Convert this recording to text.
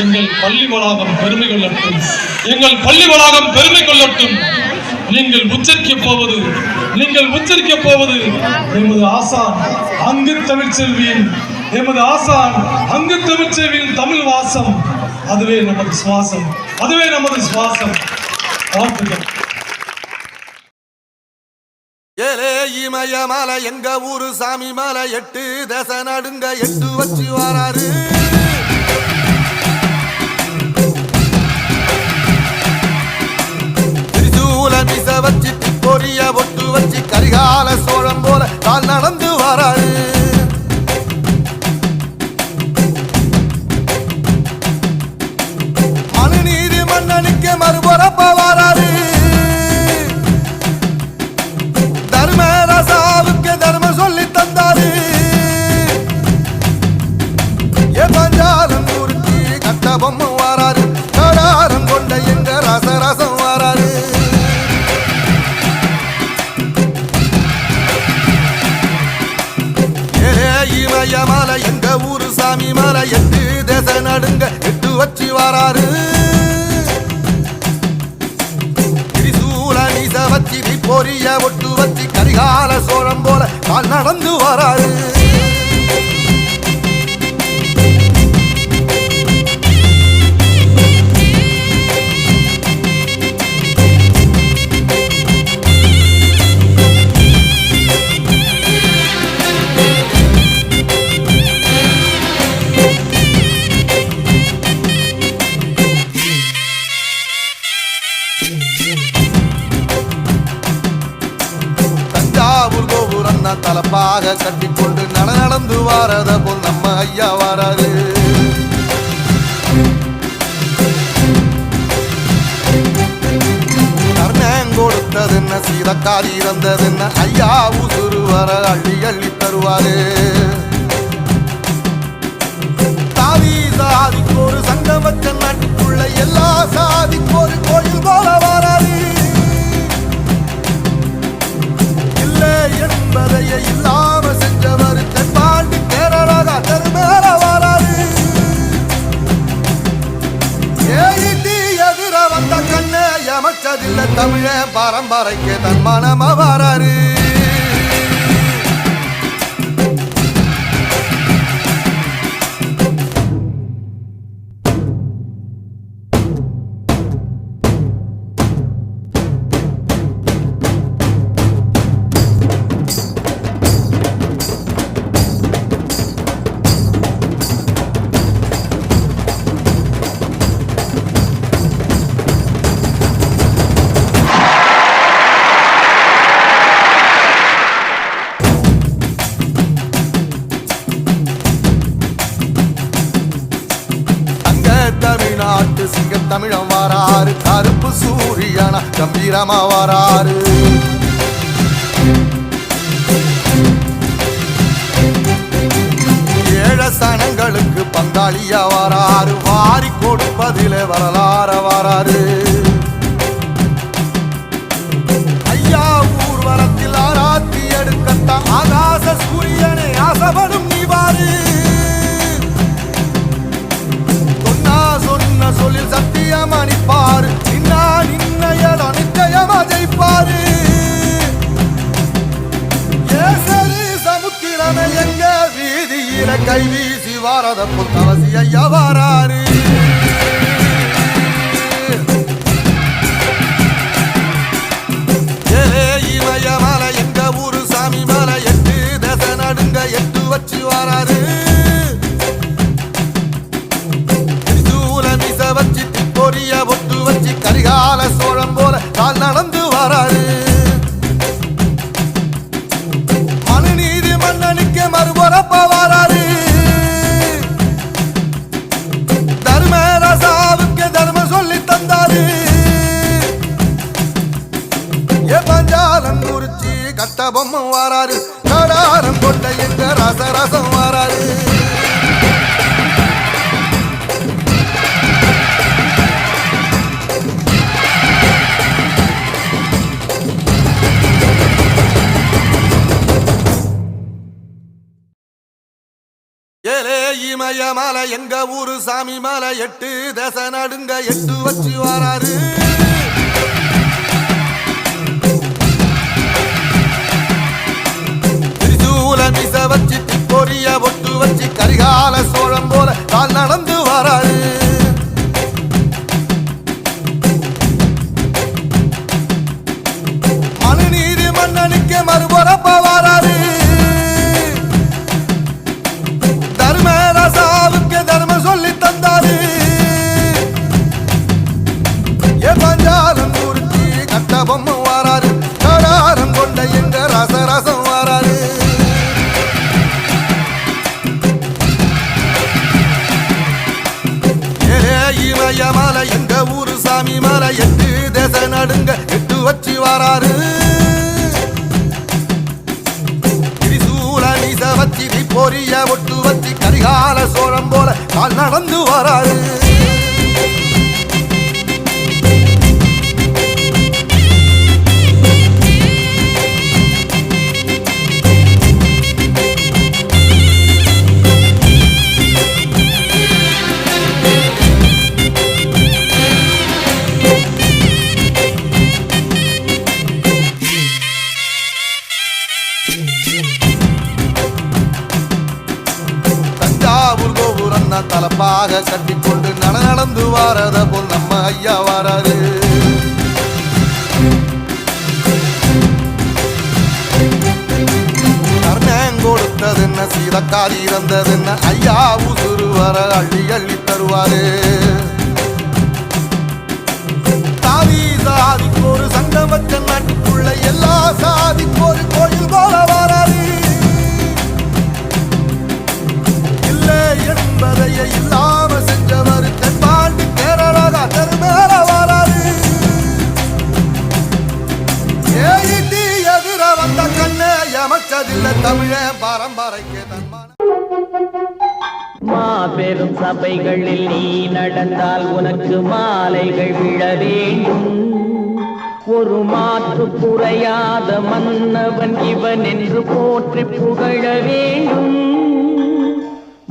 எங்கள் பள்ளி வளாகம் பெருமை கொள்ளட்டும். எங்கள் பள்ளி வளாகம் பெருமை கொள்ளட்டும். நீங்கள் உச்சரிக்க போவது நீங்கள் உச்சரிக்க போவது எமது ஆசான் அங்கு தமிழ்ச்செல்வியின் எமது ஆசான் அங்கு தமிழ்ச்செல்வியின் தமிழ் வாசம். அதுவே நமது சுவாசம் அதுவே நமது சுவாசம். வாழ்த்துக்கள். ஏலே இமய மலை எங்க ஊரு சாமி மலை எட்டு தேச நடுங்க எட்டு வச்சு வராரு. பெரிய மலை எங்க ஊரு சாமி மலை எட்டு தேச நடுங்க எட்டு வச்சு வாராரு. திரிசூல நீச வச்சி பொரிய ஒட்டு வச்சி கரிகால சோழ தான் தலப்பாக கட்டிக்கொண்டு நட நடந்து வாரத போல் நம்ம ஐயா வராது கொடுத்தது என்ன சீதக்காரி இறந்தது என்ன ஐயா உசுறு வர அள்ளி அள்ளி தருவாரு. தாவி சாதிக்கு ஒரு சங்கம் நாட்டுக்குள்ள எல்லா சாதிக்கு ஒரு கோயில் போல வராது எமச்சதில்லை தமிழ பரம்பரைக்கு தன் மனம வராரு தமிழ்நாட்டு சிங்க தமிழம் வராறு கருப்பு சூரியனா கம்பீரமா வராறு. ஏழ சனங்களுக்கு பங்காளியா வராறு வாரி கொடுப்பதிலே வரலாற வராறு. கை வீசி வாரத புத்தவசி ஐயா வாராரு. ஏலே இமய மலை எங்க ஊரு சாமி மலை எட்டு தேச நடுங்க எட்டு வச்சு வாராரு. வச்சு பொரிய ஒட்டு வச்சு கரிகால சோழம் போல கால் நடந்து வராரு. மனுநீதி மன்னனுக்கு மறுபுறப்ப கொண்ட எங்க ரச ரசம் வராது ஏலே மலை எங்க ஊரு சாமி மலை எட்டு தச நடுங்க எட்டு வச்சு வராரு. நடுங்க எட்டு வச்சு வராரு. திரிசூல நீச வச்சி பொரிய ஒட்டு வச்சு கரிகால சோழம் போல கால் நடந்து வராரு. கால் இறந்ததுன்னு ஐயா உசுறு வர அள்ளி அள்ளி தருவாரே. சபைகளில் நீ நடந்தால் உனக்கு மாலைகள் விழ வேண்டும். ஒரு மாற்று குறையாத மன்னவன் இவன் என்று போற்றி புகழ வேண்டும்.